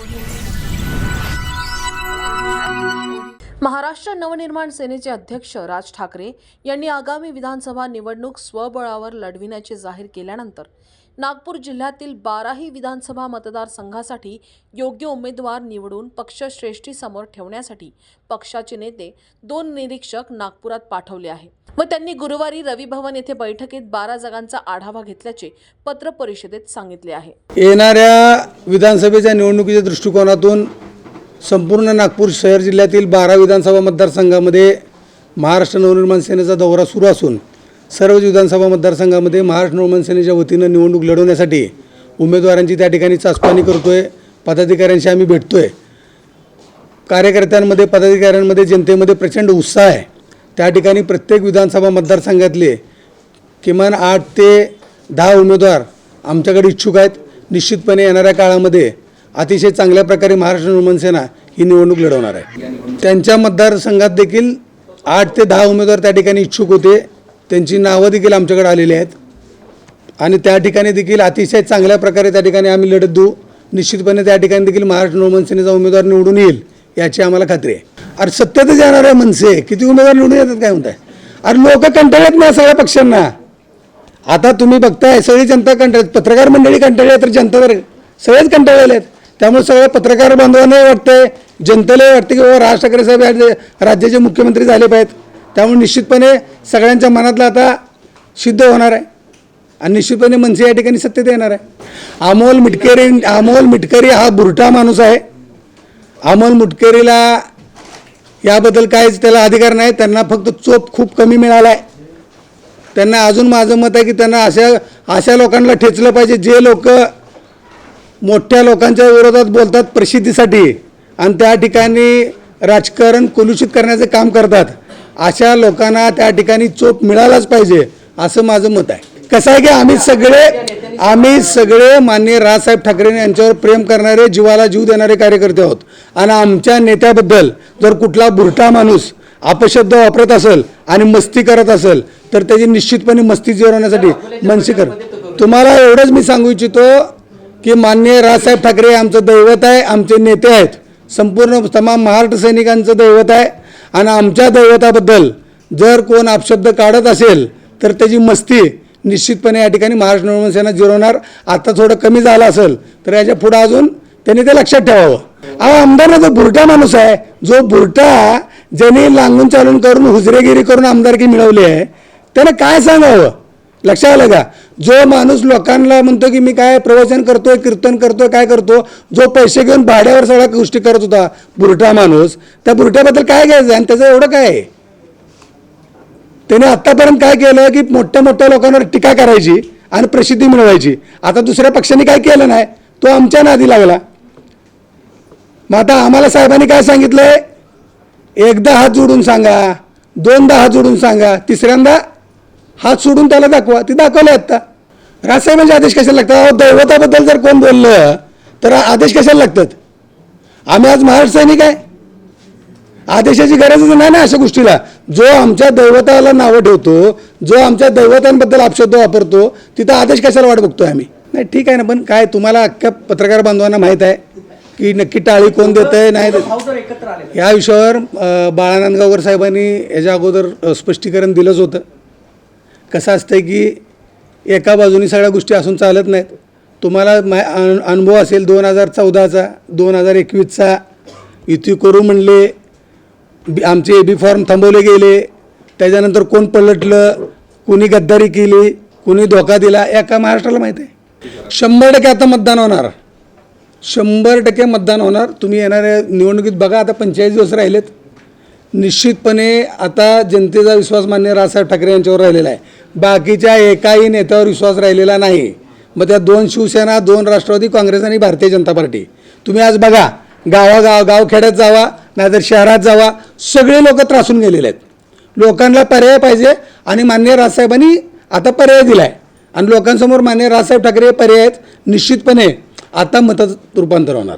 Audio Maharashtra Navnirman सेनेचे अध्यक्ष राज ठाकरे यांनी आगामी विधानसभा निवडणूक स्वबळावर लढविण्याचे जाहीर केल्यानंतर नागपूर जिल्ह्यातील बाराही विधानसभा मतदारसंघासाठी योग्य उमेदवार निवडून पक्षश्रेष्ठीसमोर ठेवण्यासाठी पक्षाचे नेते दोन निरीक्षक नागपुरात पाठवले आहे. व त्यांनी गुरुवारी रवी भवन येथे बैठकीत बारा जागांचा आढावा घेतल्याचे पत्रपरिषदेत सांगितले आहे. येणाऱ्या विधानसभेच्या निवडणुकीच्या दृष्टिकोनातून संपूर्ण नागपूर शहर जिल्ह्यातील बारा विधानसभा मतदारसंघामध्ये महाराष्ट्र नवनिर्माण सेनेचा दौरा सुरू असून सर्व विधानसभा मतदारसंघामध्ये महाराष्ट्र नवनिर्माण सेनेच्या वतीनं निवडणूक लढवण्यासाठी उमेदवारांची त्या ठिकाणी चाचपणी करतो आहे पदाधिकाऱ्यांशी आम्ही भेटतो आहे कार्यकर्त्यांमध्ये पदाधिकाऱ्यांमध्ये जनतेमध्ये प्रचंड उत्साह आहे. त्या ठिकाणी प्रत्येक विधानसभा मतदारसंघातले किमान आठ ते दहा उमेदवार आमच्याकडे इच्छुक आहेत. निश्चितपणे येणाऱ्या काळामध्ये अतिशय चांगल्या प्रकारे महाराष्ट्र निर्माण सेना ही निवडणूक लढवणार आहे. त्यांच्या मतदारसंघात देखील आठ ते दहा उमेदवार त्या ठिकाणी इच्छुक होते. त्यांची नावं देखील आमच्याकडे आलेली आहेत. आणि त्या ठिकाणी देखील अतिशय चांगल्या प्रकारे त्या ठिकाणी आम्ही लढत देऊ. निश्चितपणे त्या ठिकाणी देखील महाराष्ट्र नवमन सेनेचा उमेदवार निवडून येईल याची आम्हाला खात्री आहे. अरे सत्तेतच आहे मनसे किती उमेदवार निवडून येतात काय म्हणताय? अरे लोक कंटाळत ना सगळ्या पक्षांना. आता तुम्ही बघताय सगळी जनता कंटाळत पत्रकार मंडळी कंटाळली तर जनता तर सगळेच कंटाळलेले आहेत. त्यामुळे सगळ्या पत्रकार बांधवांनाही वाटतंय जनतेलाही वाटते की बाबा राज ठाकरे साहेब राज्याचे मुख्यमंत्री झाले पाहिजेत. त्यामुळे निश्चितपणे सगळ्यांच्या मनातलं आता सिद्ध होणार आहे. आणि निश्चितपणे मनसे या ठिकाणी सत्तेत येणार आहे. अमोल मिटकरी अमोल मिटकरी हा बुरटा माणूस आहे. अमोल मुटकरीला याबद्दल काहीच त्याला अधिकार नाही. त्यांना फक्त चोप खूप कमी मिळाला आहे. त्यांना अजून माझं मत आहे की त्यांना अशा अशा लोकांना ठेचलं पाहिजे जे लोक मोठ्या लोकांच्या विरोधात बोलतात प्रसिद्धीसाठी. आणि त्या ठिकाणी राजकारण कुलुषित करण्याचं काम करतात. अशा लोकांना त्या ठिकाणी चोप मिळालाच पाहिजे असं माझं मत आहे. कसं आहे की आम्ही सगळे आम्ही सगळे माननीय राजसाहेब ठाकरे यांच्यावर प्रेम करणारे जीवाला जीव देणारे कार्यकर्ते आहोत. आणि आमच्या नेत्याबद्दल जर कुठला बुरटा माणूस अपशब्द वापरत असेल आणि मस्ती करत असेल तर त्याची निश्चितपणे मस्ती जिरवण्यासाठी मनसे कर. तुम्हाला एवढंच मी सांगू इच्छितो की माननीय राजसाहेब ठाकरे आमचं दैवत आहे आमचे नेते आहेत. संपूर्ण तमाम महाराष्ट्र सैनिकांचं दैवत आहे. आणि आमच्या दैवताबद्दल जर कोण अपशब्द काढत असेल तर त्याची मस्ती निश्चितपणे या ठिकाणी महाराष्ट्र नवनिर्माण सेना जिरवणार. आता थोडं कमी झालं असेल तर याच्या पुढं अजून त्यांनी ते लक्षात ठेवावं. अहो आमदार जो बुरटा माणूस आहे जो बुरटा ज्याने लांगून चालून करून हुजरेगिरी करून आमदारकी मिळवली आहे त्यानं काय सांगावं? लक्षात आलं का? जो माणूस लोकांना म्हणतो की मी काय प्रवचन करतोय कीर्तन करतोय काय करतो जो पैसे घेऊन भाड्यावर सगळ्या गोष्टी करत होता बुरटा माणूस त्या बुरट्याबद्दल काय घ्यायचं आणि त्याचं एवढं काय आहे? त्याने आत्तापर्यंत काय केलं की मोठ्या मोठ्या लोकांवर टीका करायची आणि प्रसिद्धी मिळवायची. आता दुसऱ्या पक्षाने काय केलं नाही? तो आमच्या नादी लागला. मग आता आम्हाला साहेबांनी काय सांगितलंय? एकदा हात जोडून सांगा दोनदा हात जोडून सांगा तिसऱ्यांदा हात सोडून त्याला दाखवा. ती दाखवले आता. राजसाहेबांचे आदेश कशाला लागतात? अहो, दैवताबद्दल जर कोण बोललं तर आदेश कशाला लागतात? आम्ही आज महाराष्ट्र सैनिक आहे. आदेशाची गरजच नाही ना अशा गोष्टीला. जो आमच्या दैवताला नावं ठेवतो जो आमच्या दैवतांबद्दल अपशब्द वापरतो तिथं आदेश कशाला वाट बघतोय आम्ही? नाही ठीक आहे ना पण काय तुम्हाला अख्ख्या पत्रकार बांधवांना माहीत आहे की नक्की टाळी कोण देत आहे नाही देत? या विषयावर अ, बाळानंदगावकर साहेबांनी याच्या अगोदर स्पष्टीकरण दिलंच होतं. कसं असतंय की एका बाजूनी सगळ्या गोष्टी असून चालत नाहीत. तुम्हाला मा अन- अनुभव असेल दोन हजार चौदाचा दोन हजार एकवीसचा. युती करू म्हणले बी- आमचे ए बी फॉर्म थांबवले गेले. त्याच्यानंतर कोण पलटलं कुणी गद्दारी केली कुणी धोका दिला एका महाराष्ट्राला माहीत आहे. शंभर टक्के आता मतदान होणार. शंभर टक्के मतदान होणार. तुम्ही येणाऱ्या निवडणुकीत बघा आता पंचेचाळीस दिवस राहिलेत. निश्चितपणे आता जनतेचा विश्वास मान्य राजसाहेब ठाकरे यांच्यावर राहिलेला आहे. बाकीच्या एकाही नेत्यावर विश्वास राहिलेला नाही. मग त्या दोन शिवसेना दोन राष्ट्रवादी काँग्रेस आणि भारतीय जनता पार्टी. तुम्ही आज बघा गावागाव गावखेड्यात जावा नाहीतर शहरात जावा सगळे लोक त्रासून गेलेले आहेत. लोकांना पर्याय पाहिजे आणि मान्य राजसाहेबांनी आता पर्याय दिला आहे आणि लोकांसमोर मान्य राजसाहेब ठाकरे हे पर्याय आहेत निश्चितपणे आता मतात रूपांतर होणार.